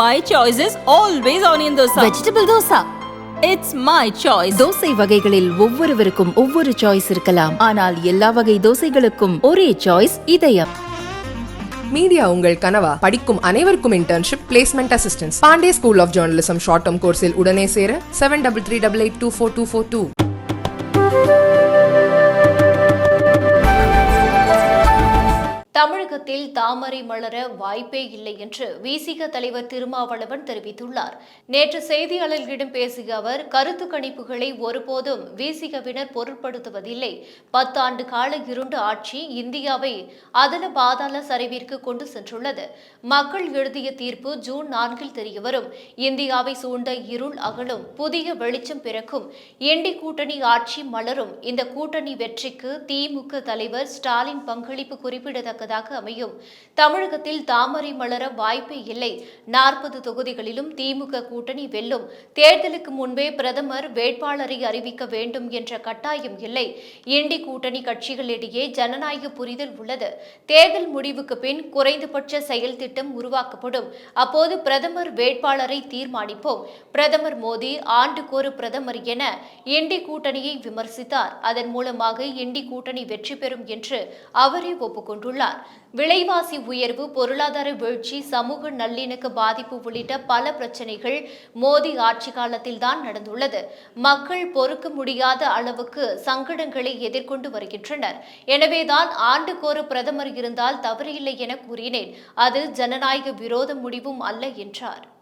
My choice is always onion dosa. Vegetable dosa It's my choice. Dosa வகைகளில் ஒவ்வொருவருக்கும் ஒவ்வொரு choice இருக்கலாம். ஆனால் எல்லா வகை தோசைகளுக்கும் ஒரே சாய்ஸ் இதயம். மீடியா உங்கள் கனவா? படிக்கும் அனைவருக்கும் internship placement assistance Pandey school of journalism short term கோர்ஸில் உடனே சேர seven double three double eight two four two four two தமிழகத்தில் தாமரை மலர வாய்ப்பே இல்லை என்று விசிக தலைவர் திருமாவளவன் தெரிவித்துள்ளார். நேற்று செய்தியாளர்களிடம் பேசிய அவர் கருத்து கணிப்புகளை ஒருபோதும் விசிகவினர் பொருட்படுத்துவதில்லை. பத்தாண்டு கால இருண்ட ஆட்சி இந்தியாவை அதன பாதாள சரிவிற்கு கொண்டு சென்றுள்ளது. மக்கள் எழுதிய தீர்ப்பு ஜூன் நான்கில் தெரியவரும். இந்தியாவை சூழ்ந்த இருள் அகலும் புதிய வெளிச்சம் பிறக்கும். எண்டி கூட்டணி ஆட்சி மலரும். இந்த கூட்டணி வெற்றிக்கு திமுக தலைவர் ஸ்டாலின் பங்களிப்பு குறிப்பிடத்தக்கதாக அமையும். தமிழகத்தில் தாமரை மலர வாய்ப்பே இல்லை. நாற்பது தொகுதிகளிலும் திமுக கூட்டணி வெல்லும். தேர்தலுக்கு முன்பே பிரதமர் வேட்பாளரை அறிவிக்க வேண்டும் என்ற கட்டாயம் இல்லை. இண்டி கூட்டணி கட்சிகளிடையே ஜனநாயக புரிதல் உள்ளது. தேர்தல் முடிவுக்கு பின் குறைந்தபட்ச செயல் திட்டம் உருவாக்கப்படும். அப்போது பிரதமர் வேட்பாளரை தீர்மானிப்போம். பிரதமர் மோடி ஆண்டுக்கொரு பிரதமர் என இண்டி கூட்டணியை விமர்சித்தார். அதன் மூலமாக இண்டி கூட்டணி வெற்றி பெறும் என்று அவரே ஒப்புக்கொண்டுள்ளார். விலைவாசி உயர்வு பொருளாதார வீழ்ச்சி சமூக நல்லிணக்க பாதிப்பு உள்ளிட்ட பல பிரச்சனைகள் மோடி ஆட்சி காலத்தில்தான் நடந்துள்ளது. மக்கள் பொறுக்க முடியாத அளவுக்கு சங்கடங்களை எதிர்கொண்டு வருகின்றனர். எனவேதான் ஆண்டுக்கொரு பிரதமர் இருந்தால் தவறில்லை என கூறினேன். அது ஜனநாயக விரோத முடிவும் அல்ல என்றார்.